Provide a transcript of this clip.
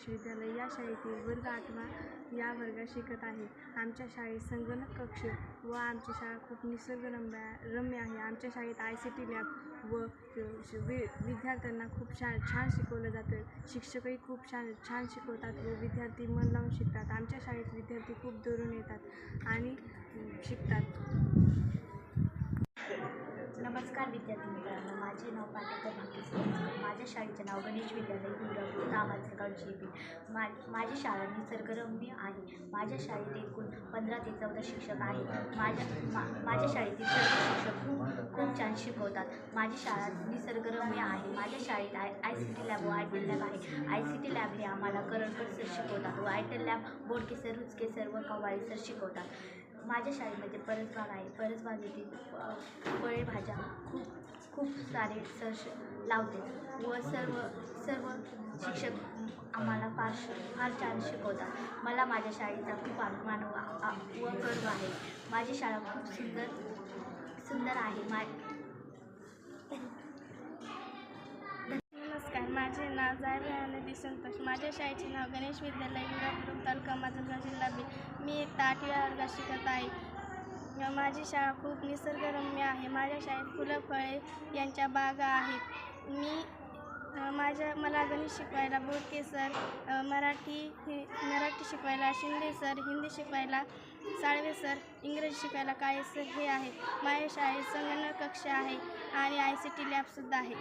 विश्वविद्यालय विद्यालय या शाळेतील वर्ग आठवा या वर्गात शिकत आहे. आमच्या शाळेत संगणक कक्ष व आमची शाळा खूप निसर्गरम्य रम्य आहे. आमच्या शाळेत आय सी टी लॅब व श- वि विद्यार्थ्यांना खूप छान छान शिकवलं जातं. शिक्षकही खूप छान छान शिकवतात व विद्यार्थी मन लावून शिकतात. आमच्या शाळेत विद्यार्थी खूप दुरून येतात आणि शिकतात. विद्यार्थी मित्रांनो माझे नाव पाटेकर माझ्या शाळेचे नाव गणेश विद्यालय इंद्रपूर तामाचगावची येथे मा माझी शाळा निसर्गरम्य आहे. माझ्या शाळेत एकूण पंधरा ते चौदा शिक्षक आहेत. माझ्या मा माझ्या शाळेतील सर्व शिक्षक खूप खूप छान शिकवतात. माझी शाळा निसर्गरम्य आहे. माझ्या शाळेत I I C T lab व आय टी लॅब आहे. आय सी टी लॅब हे आम्हाला करडकर सर शिकवतात व I T lab Bodke sir Ruchke sir व कवाळे सर शिकवतात. माझ्या शाळेमध्ये परसबाग आहे. परसबाग येथे फळे भाज्या खूप सारे सर श- लावते व सर्व सर्व शिक्षक आम्हाला फार श- फार छान शिकवतात. मला माझ्या शाळेचा खूप अभिमान व व गर्व आहे. माझी शाळा खूप सुंदर सुंदर आहे. मा नमस्कार माझे नाव जायवे आनंदी संतोष माझ्या शाळेचे नाव गणेश विद्यालय विरापूर तालुका माजलगाव जिल्हा बीड मी एक आठव्या वर्गात शिकत आहे. माझी शाळा खूप निसर्गरम्य आहे. माझ्या शाळेत फुलं फळे यांच्या बागा आहेत. मी माझ्या मला गणित शिकवायला बोडके सर. मराठी मराठी शिकवायला शिंदे सर. हिंदी शिकवायला साळवे सर. इंग्रजी शिकवायला काळे सर. हे आहेत. माझ्या शाळेत संगणक कक्ष आहे आणि आय सी टी लॅबसुद्धा आहे.